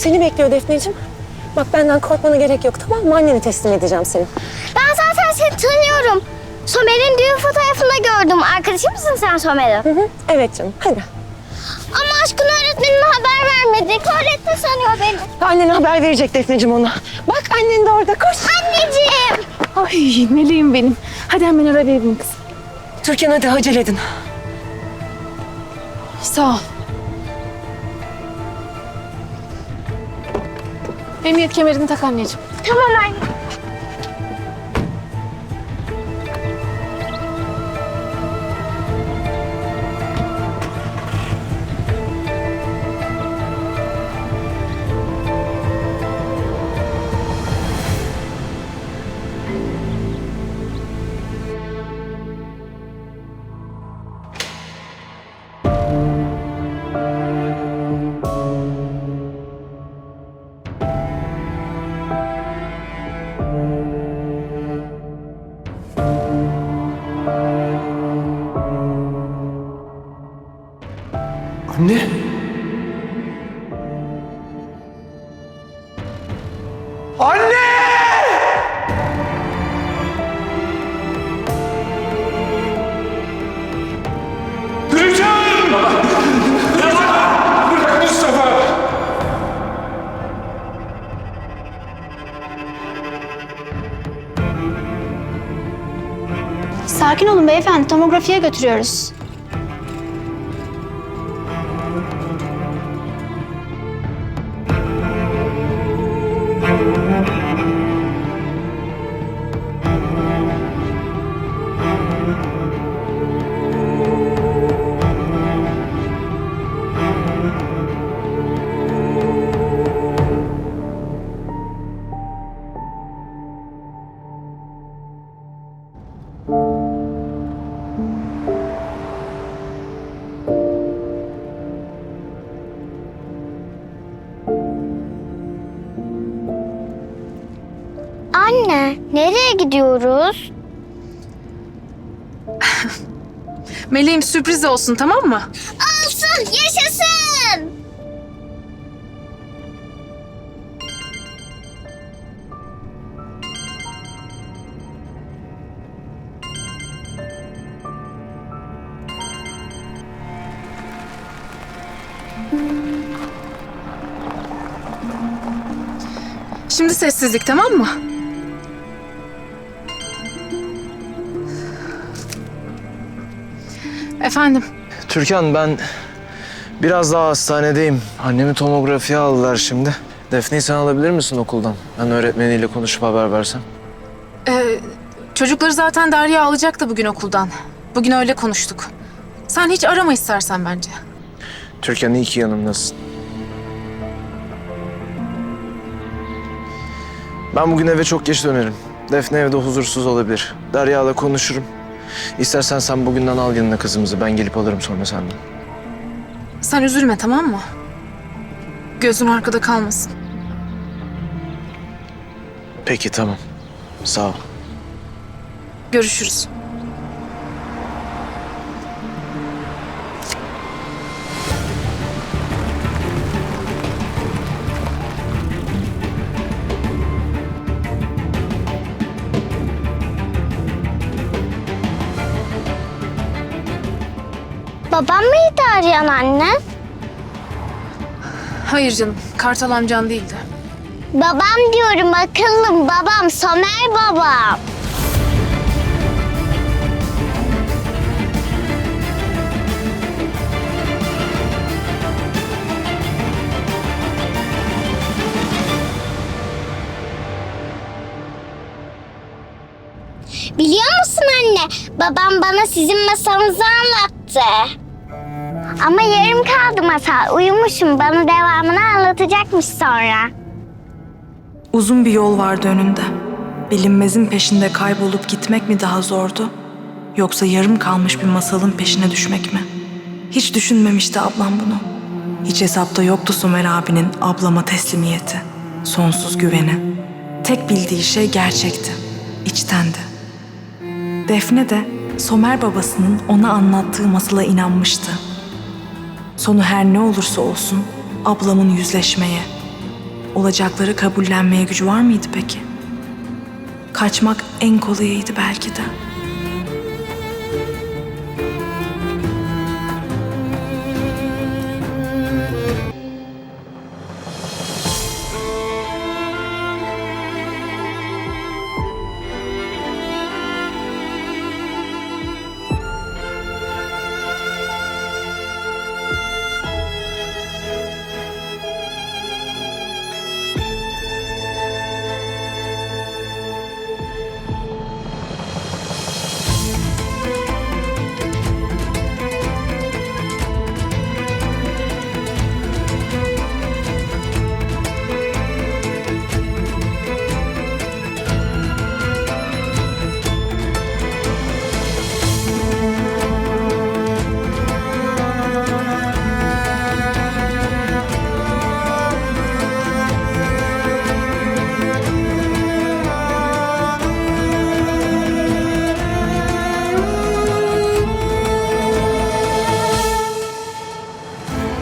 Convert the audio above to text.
Seni bekliyor Defneciğim. Bak benden korkmana gerek yok tamam mı? Annene teslim edeceğim seni. Ben zaten seni tanıyorum. Somer'in düğün fotoğrafında gördüm. Arkadaşı mısın sen Somer'in? Hı hı. Evet canım hadi. Ama aşkın öğretmenine haber vermedik. Öğretmen sanıyor beni. Annene haber verecek Defneciğim ona. Bak annen de orada koş. Anneciğim. Ay meleğim benim. Hadi hemen arabaya bin kızım. Türkan hadi acele edin. Sağ ol. Emniyet kemerini tak anneciğim. Tamam anne. Anne. Anne! Gülcan! Baba! Bırak Mustafa! Sakin olun beyefendi, tomografiye götürüyoruz. Anne, nereye gidiyoruz? Meleğim sürpriz olsun tamam mı? Olsun, yaşasın. Şimdi sessizlik tamam mı? Efendim, Türkan ben biraz daha hastanedeyim. Annemi tomografiye aldılar şimdi. Defne'yi sen alabilir misin okuldan? Ben öğretmeniyle konuşup haber versem. e, çocukları zaten Derya alacaktı bugün okuldan. Bugün öyle konuştuk. Sen hiç arama istersen bence. Türkan iyi ki yanımdasın. Ben bugün eve çok geç dönerim. Defne evde huzursuz olabilir. Derya'la konuşurum. İstersen sen bugünden al yanına kızımızı. Ben gelip alırım sonra senden. Sen üzülme tamam mı? Gözün arkada kalmasın. Peki tamam. Sağ ol. Görüşürüz. Babam mıydı arayan anne? Hayır canım, Kartal amcan değildi. Babam diyorum akıllım babam, Somer babam. Biliyor musun anne? Babam bana sizin masalınızı anlattı. Ama yarım kaldı masal. Uyumuşum. Bana devamını anlatacakmış sonra. Uzun bir yol vardı önünde. Bilinmezin peşinde kaybolup gitmek mi daha zordu? Yoksa yarım kalmış bir masalın peşine düşmek mi? Hiç düşünmemişti ablam bunu. Hiç hesapta yoktu Somer abinin ablama teslimiyeti, sonsuz güveni. Tek bildiği şey gerçekti, içtendi. Defne de Somer babasının ona anlattığı masala inanmıştı. Sonu her ne olursa olsun ablamın yüzleşmeye, Olacakları kabullenmeye gücü var mıydı peki? Kaçmak en kolayıydı belki de.